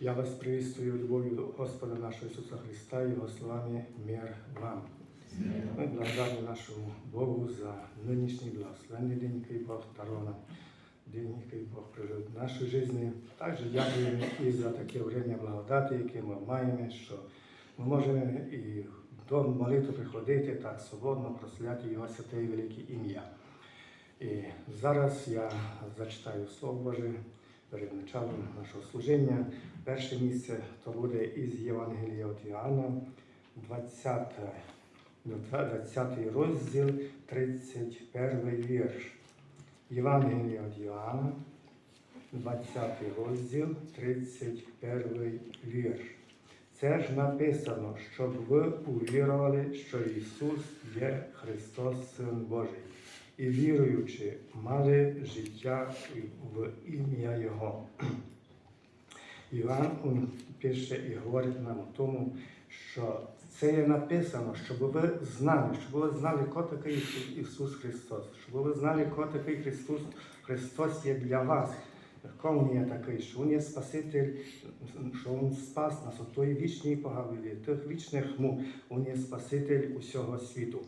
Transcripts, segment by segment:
Я вас приветствую любовью Господа нашего Иисуса Христа и Его словами «Мир вам». Мы благодарны нашему Богу за нынешний благословенный день, который Бог даровал нам, день, який Бог прожив в нашій житті. Також дякуємо і за таке время благодаті, яке ми маємо, що ми можемо і до молитви приходити так свободно прославляти Його святе і велике ім'я. І зараз я зачитаю Слово Боже перед началом нашого служіння. Перше місце то буде із Євангелія від Іоанна, 20, 20 розділ, 31 вірш. Євангелія від Іоанна, 20 розділ, 31 вірш. Це ж написано, щоб ви увірували, що Ісус є Христос, Син Божий, і віруючи, мали життя в ім'я Його. Іван пише і говорить нам у тому, що це є написано, щоб ви знали, щоб ви знали, хто такий Ісус- Христос, щоб ви знали, хто такий Христос, Христос є для вас. Він є такий, що Він є Спаситель, що Він спас нас від тої вічної погибелі, тих вічних мук, Він є Спаситель усього світу.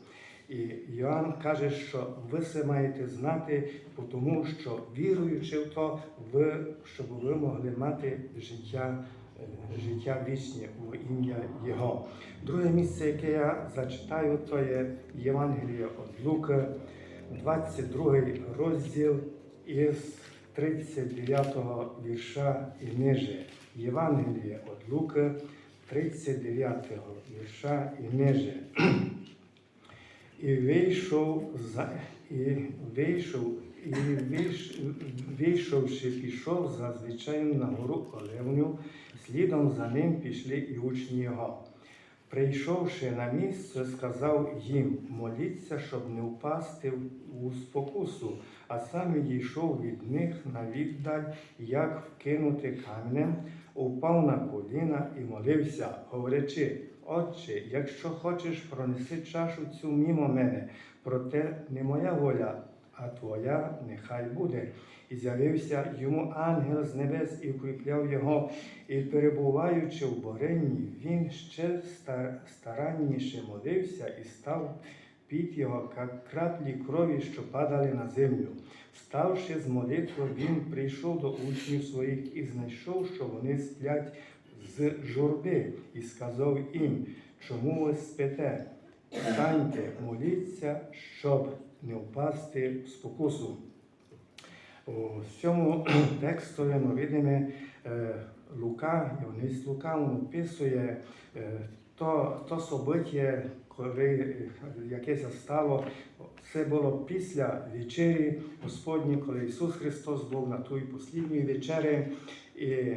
І Йоанн каже, що ви це маєте знати, тому що віруючи в то, ви, щоб ви могли мати життя, е, життя вічне в ім'я Його. Друге місце, яке я зачитаю, то є Євангеліє від Луки, 22 розділ із 39 вірша і ниже. Євангеліє від Луки, 39 вірша і ниже. І вийшов за і вийшов, і вийш, вийшовши, пішов за звичаєм на гору Оливню, слідом за ним пішли і учні його. Прийшовши на місце, сказав їм моліться, щоб не впасти у спокусу, а сам відійшов від них на віддаль, як вкинути каменем, упав на коліна і молився, говорячи, Отче, якщо хочеш, пронеси чашу цю мімо мене, проте не моя воля, а твоя нехай буде. І з'явився йому ангел з небес і укріпляв його, і перебуваючи в боренні, він ще ста- старанніше молився і став під його, як краплі крові, що падали на землю. Ставши з молитви, він прийшов до учнів своїх і знайшов, що вони сплять з журби, і сказав їм, чому ви спите? Встаньте, моліться, щоб не впасти в спокусу. У цьому текстові ми видимо е, Лука, Євангеліст Лука описує е, то, то собиття, коли, яке це стало. Це було після вечері Господні, коли Ісус Христос був на тій послідній вечері. І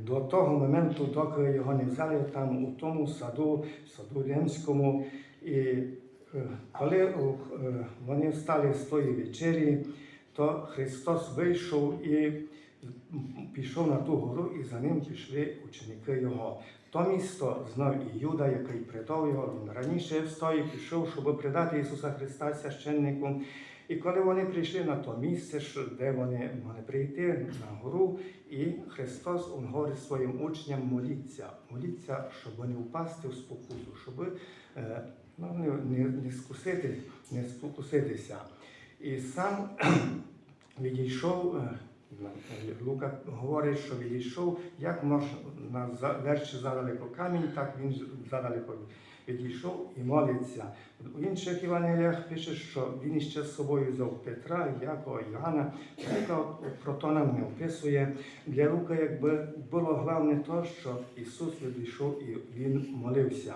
до того моменту, доки його не взяли там у тому саду, саду Римському. І е, коли е, вони встали з тої вечері, то Христос вийшов і пішов на ту гору, і за ним пішли ученики Його. То місто знав і Юда, який придав його. Він раніше встав і пішов, щоб придати Ісуса Христа священнику. І коли вони прийшли на то місце, де вони могли прийти на гору, і Христос Он говорить своїм учням моліться, моліться, щоб не впасти в спокусу, щоб е, ну, не, не, не скусити, не спокуситися. І сам відійшов. е, Лука говорить, що відійшов, як можна за- верші задалеко камінь, так він задалеко відійшов і молиться. У інших Євангеліях пише, що він іще з собою взяв Петра, Якова, Йоанна. Лука про нам не описує. Для Лука якби було головне то, що Ісус відійшов і Він молився.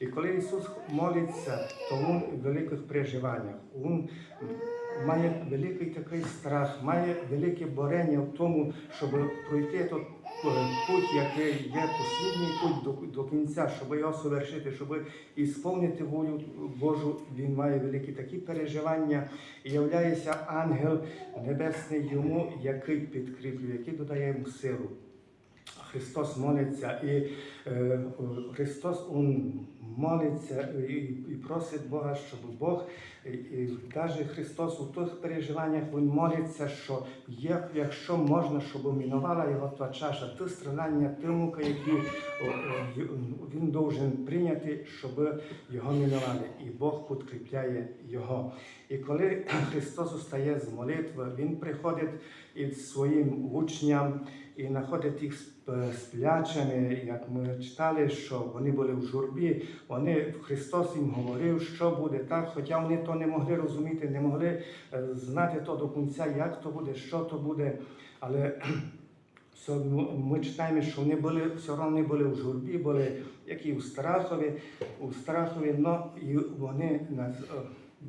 І коли Ісус молиться, то Він в великих переживаннях. Він має великий такий страх, має велике борення в тому, щоб пройти той путь, який є послідній путь до, до кінця, щоб його совершити, щоб ісповнити волю Божу. Він має великі такі переживання. І являється ангел небесний йому, який підкріплює, який додає йому силу. Христос молиться, і е, Христос Он молиться і, і просить Бога, щоб Бог, і, і навіть Христос у тих переживаннях Він молиться, що як, якщо можна, щоб мінувала його та чаша, ті страдання, ті муки, які він должен прийняти, щоб його мінували. І Бог підкріпляє його. І коли Христос устає з молитви, Він приходить із своїм учням і знаходить їх сп- сплячими, як ми читали, що вони були в журбі. Вони Христос їм говорив, що буде так, хоча вони то не могли розуміти, не могли е, знати то до кінця, як то буде, що то буде. Але ми читаємо, що вони були все одно були в журбі, були як і у страхові, у страхові, но і вони е,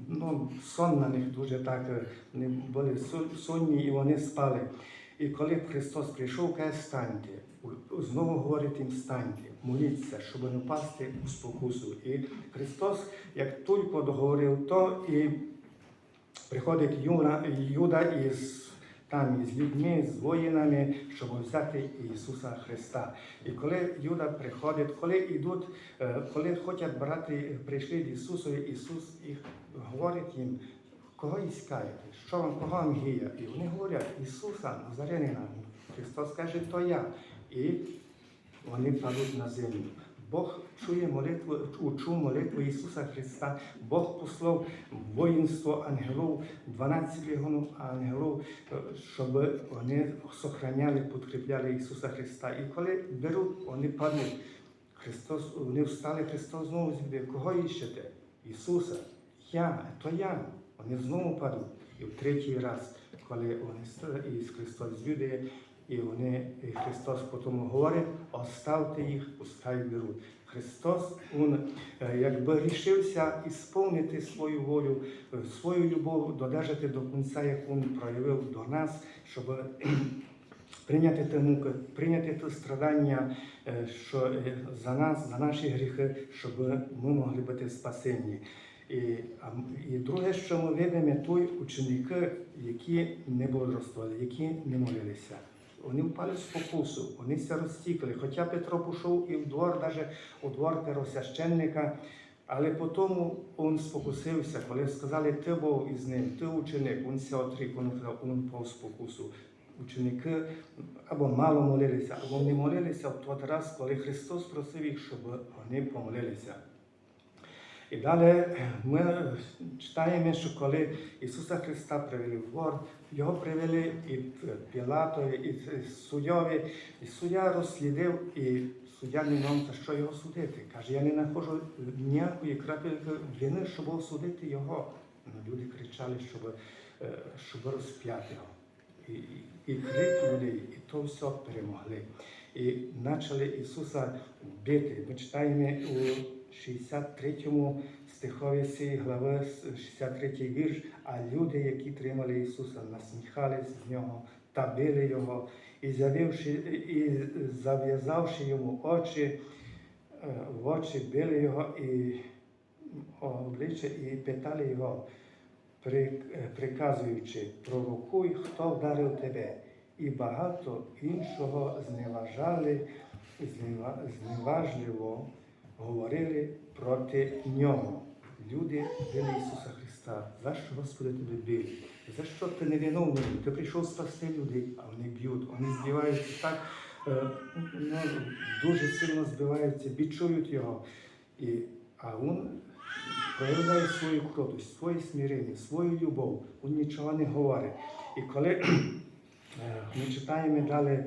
Ну, сон на них дуже так, е, вони були су- сонні і вони спали. І коли Христос прийшов, каже, станьте, знову говорить їм станьте, моліться, щоб не впасти у спокусу. І Христос, як тільки договорив то, і приходить Юра, Юда із там із людьми, з воїнами, щоб взяти Ісуса Христа. І коли Юда приходить, коли йдуть, е, коли хочуть брати, прийшли до Ісуса, Ісус їх говорить їм, кого іскаєте, що вам, кого вам гія? І вони говорять, Ісуса Назарянина. Христос каже, то я. І вони падуть на землю. Бог чує молитву, чув молитву Ісуса Христа. Бог послав воїнство ангелів, 12 легіонів ангелів, е, щоб вони сохраняли, підкріпляли Ісуса Христа. І коли беруть, вони падуть. Христос, вони встали, Христос знову звідти. Кого іщете? Ісуса. Я, то я. Вони знову падуть. І в третій раз, коли вони ста- і Христос звідає, і вони, і Христос потім говорить, оставте їх, пускай беруть. Христос, Він е, якби рішився ісповнити свою волю, е, свою любов, додержати до кінця, як Він проявив до нас, щоб прийняти те муки, прийняти те страдання, е, що е, за нас, за наші гріхи, щоб ми могли бути спасені. І, і друге, що ми видимо, той ученики, які не бодрствували, які не молилися. Вони впали в спокусу, вони ся розтікли. Хоча Петро пішов і в двор, навіть у двор первосвященника, але потім він спокусився, коли сказали, ти був із ним, ти ученик, він ся отрік, він сказав, він впав в спокусу. Ученики або мало молилися, або не молилися в той раз, коли Христос просив їх, щоб вони помолилися. І далі ми читаємо, що коли Ісуса Христа привели в двор, його привели і Пілатові, і суддєві, і суддя розслідив, і суддя не мав за що його судити. Каже, я не знаходжу ніякої крапельки вини, щоб осудити його. Ну, люди кричали, щоб, е, щоб розп'яти його. І, і, і крик людей, і то все перемогли. І почали Ісуса бити. Ми читаємо у 63 стихові цієї глави, 63 вірш, а люди, які тримали Ісуса, насміхались з нього та били Його, і, з'явивши, і зав'язавши йому очі, е, в очі били його і обличчя і питали його, е, приказуючи, пророкуй, хто вдарив тебе. І багато іншого зневажали, зневажливо говорили проти нього. Люди били Ісуса Христа. За що Господи тебе били? За що ти не виновний? Ти прийшов спасти людей, а вони б'ють, вони збиваються так, е, ну, дуже сильно збиваються, бічують його. І, а він проявляє свою кротость, своє смирення, свою любов. Він нічого не говорить. І коли е, ми читаємо далі,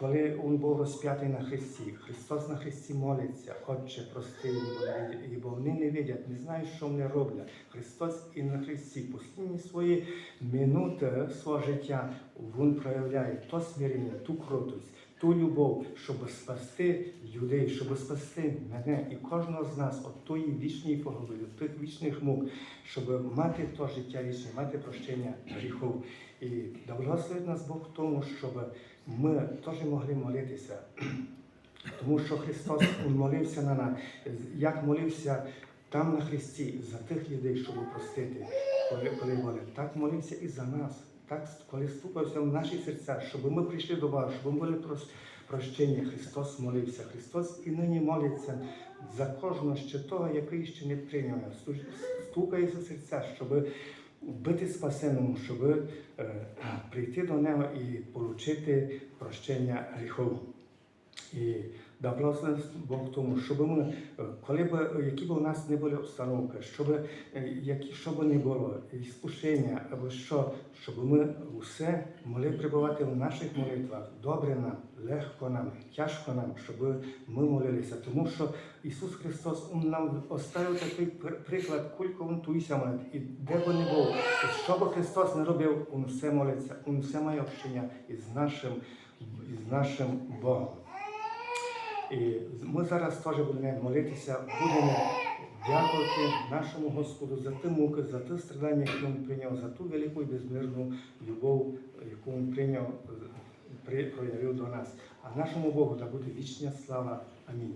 коли він був розп'ятий на Христі, Христос на Христі молиться, Отче, прости, бо не видять». бо вони не видять, не знають, що вони роблять. Христос і на Христі, останні свої минути свого життя, він проявляє то смирення, ту кротость, ту любов, щоб спасти людей, щоб спасти мене і кожного з нас від тої вічної погибелі, тих вічних мук, щоб мати то життя вічне, мати прощення гріхов. І да благословить нас Бог в тому, щоб ми теж могли молитися. Тому що Христос молився на нас, як молився там на Христі за тих людей, щоб простити, коли, молив. Так молився і за нас. так коли стукався в наші серця, щоб ми прийшли до Бога, щоб ми були прощені. Христос молився. Христос і нині молиться за кожного ще того, який ще не прийняв. Сту- Стукається серця, щоб бути спасеному, щоб е, прийти до нього і поручити прощення гріхов. І да благословить Бог тому, щоб ми, е, коли б які б у нас не були обстановки, щоб е, які що б не було, і спущення або що, щоб ми усе могли прибувати в наших молитвах. Добре нам, легко нам, тяжко нам, щоб ми молилися. Тому що Ісус Христос нам оставив такий приклад, кілько Він туйся молить, і де б не був, що б Христос не робив, Він все молиться, Він все має общення із нашим, із нашим Богом. І ми зараз теж будемо молитися, будемо дякувати нашому Господу за ті муки, за ті страдання, які Він прийняв, за ту велику і безмірну любов, яку Він прийняв, проявив до нас. А нашому Богу да буде вічна слава. Амінь.